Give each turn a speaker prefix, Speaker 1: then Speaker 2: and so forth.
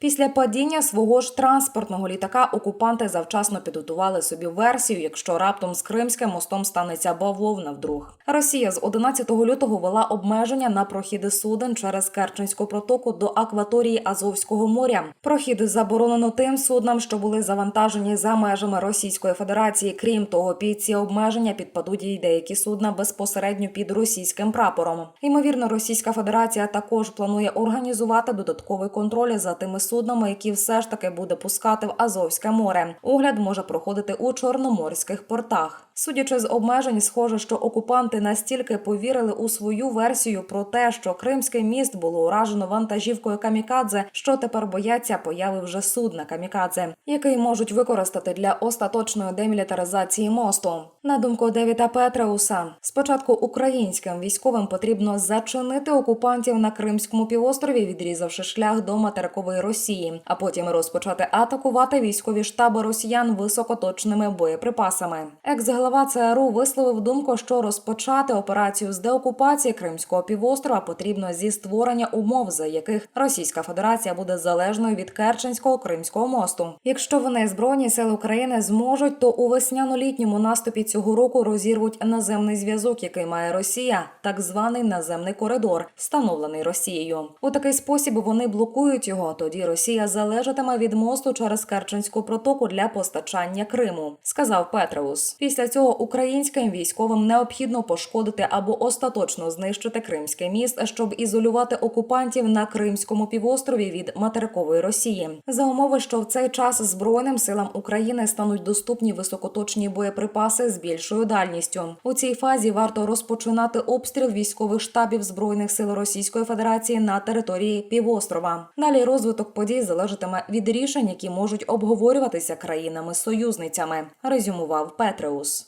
Speaker 1: Після падіння свого ж транспортного літака окупанти завчасно підготували собі версію, якщо раптом з Кримським мостом станеться бавовна вдруг. Росія з 11 лютого вела обмеження на прохіди суден через Керченську протоку до акваторії Азовського моря. Прохід заборонено тим суднам, що були завантажені за межами Російської Федерації. Крім того, під ці обмеження підпадуть і деякі судна безпосередньо під російським прапором. Ймовірно, Російська Федерація також планує організувати додатковий контроль за тими суднами, які все ж таки буде пускати в Азовське море. Огляд може проходити у чорноморських портах. Судячи з обмежень, схоже, що окупанти настільки повірили у свою версію про те, що Кримський міст було уражено вантажівкою камікадзе, що тепер бояться появи вже судна камікадзе, який можуть використати для остаточної демілітаризації мосту. На думку Девіда Петреуса, спочатку українським військовим потрібно зачинити окупантів на Кримському півострові, відрізавши шлях до материкової Росії, а потім розпочати атакувати військові штаби росіян високоточними боєприпасами. Екс-глава ЦРУ висловив думку, що розпочати операцію з деокупації Кримського півострова потрібно зі створення умов, за яких Російська Федерація буде залежною від Керченського Кримського мосту. Якщо вони збройні сили України зможуть, то у весняно-літньому наступі цього року розірвуть наземний зв'язок, який має Росія, так званий наземний коридор, встановлений Росією. У такий спосіб вони блокують його. Тоді Росія залежатиме від мосту через Керченську протоку для постачання Криму, сказав Петреус. Після цього українським військовим необхідно пошкодити або остаточно знищити Кримський міст, щоб ізолювати окупантів на Кримському півострові від материкової Росії. За умови, що в цей час збройним силам України стануть доступні високоточні боєприпаси з більшою дальністю. У цій фазі варто розпочинати обстріл військових штабів збройних сил Російської Федерації на території півострова. Далі розвиток подій залежатиме від рішень, які можуть обговорюватися країнами-союзницями, резюмував Петреус.